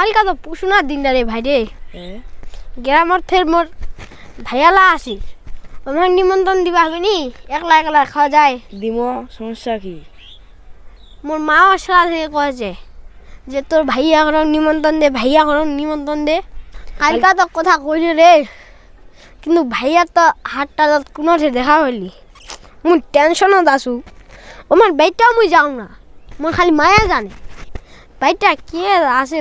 কালকা তো পুষুনার দিনটা রে ভাই রে। গ্রামের ফের মোর ভাইয়ালা আসি। আমার নিমন্ত্রণ দিবা হবে নি? একলা একলা খাওয়া যায়। দিম সমস্যা কি? মোর মা আসলা থেকে কয়েছে যে তোর ভাইয়া করো নিমন্ত্রণ দে ভাইয়া করো নিমন্ত্রণ দে। কালকা তো কথা কইলি রে কিন্তু ভাইয়ার তো হাতটা তো কোনোঠে দেখা হইলি। মুই টেনশনত আছো। আমার বাইকটাও মুই যাও না। মোর খালি মায়া জানে। বাইকটা কে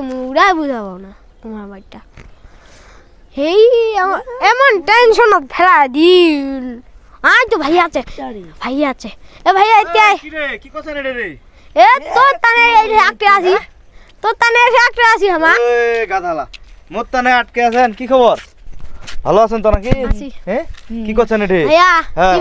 মুই উড়াই বুঝাবো না তোমার বাইকটা হেই এমন টেনশনত ফেলা দিল। আয় তো ভাইয়া আছে ভাইয়া আছে। এ এতিয়া আয়। কি? রে? কথা রে রে এ তোর তানে এই আটকে আছি। তোর তানে আটকে আছি আমার এই গাধালা মোর তানে আটকে আছেন কি খবর? ভালো আছেন তো নাকি? হ্যাঁ কি করছেন এটি? ভাইয়া হ্যাঁ।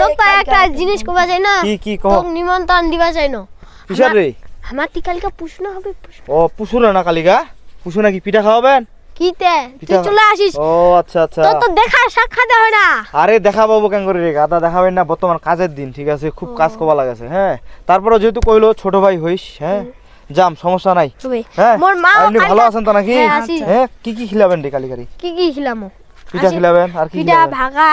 তো একটা জিনিস কবা চাই না? কি কি তোর নিমন্ত্রণ দিবা চাই না। কিসের রে? আমার তি কালকে পুষনো হবে ও পুষুরে না কালিকা? পুষু নাকি পিঠা খাওয়াবেন? কিতে তুই চলে আসিস। ও আচ্ছা আচ্ছা। তোর তো দেখা সাক্ষাৎ হয় না। আরে দেখা পাবো কেন করে রে? গাদা দেখাবেন না বর্তমান কাজের দিন ঠিক আছে? খুব কাজ করা লাগাছে হ্যাঁ? তারপরে যেহেতু কইলো ছোট ভাই হইস হ্যাঁ? যাম সমস্যা নাই। হ্যাঁ? মোর মা এমনি ভালো আছেন তো নাকি? হ্যাঁ, হ্যাঁ? কি কি খিলাবেন রে কালিকারি? কি কি খিলাম? পিঠা খিলাবেন আর কি পিঠা ভাগা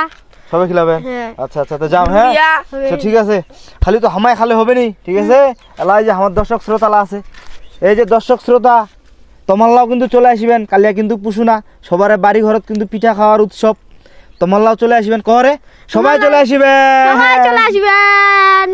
সবে খিলাবেন হ্যাঁ। আচ্ছা আচ্ছা তো যাম হ্যাঁ? তো আচ্ছা ঠিক আছে। খালি তো হামায় খালে হবে নি ঠিক আছে? এলা এই যে আমার দর্শক শ্রোতালা আছে। এই যে দর্শক শ্রোতা তোমাল্লাও কিন্তু চলে আসবেন। কালিয়া কিন্তু পুষু না সবার বাড়ি ঘরত কিন্তু পিঠা খাওয়ার উৎসব। তোমাল্লাও চলে আসবেন কহরে? সবাই চলে আসবেন! সবাই চলে আসবেন!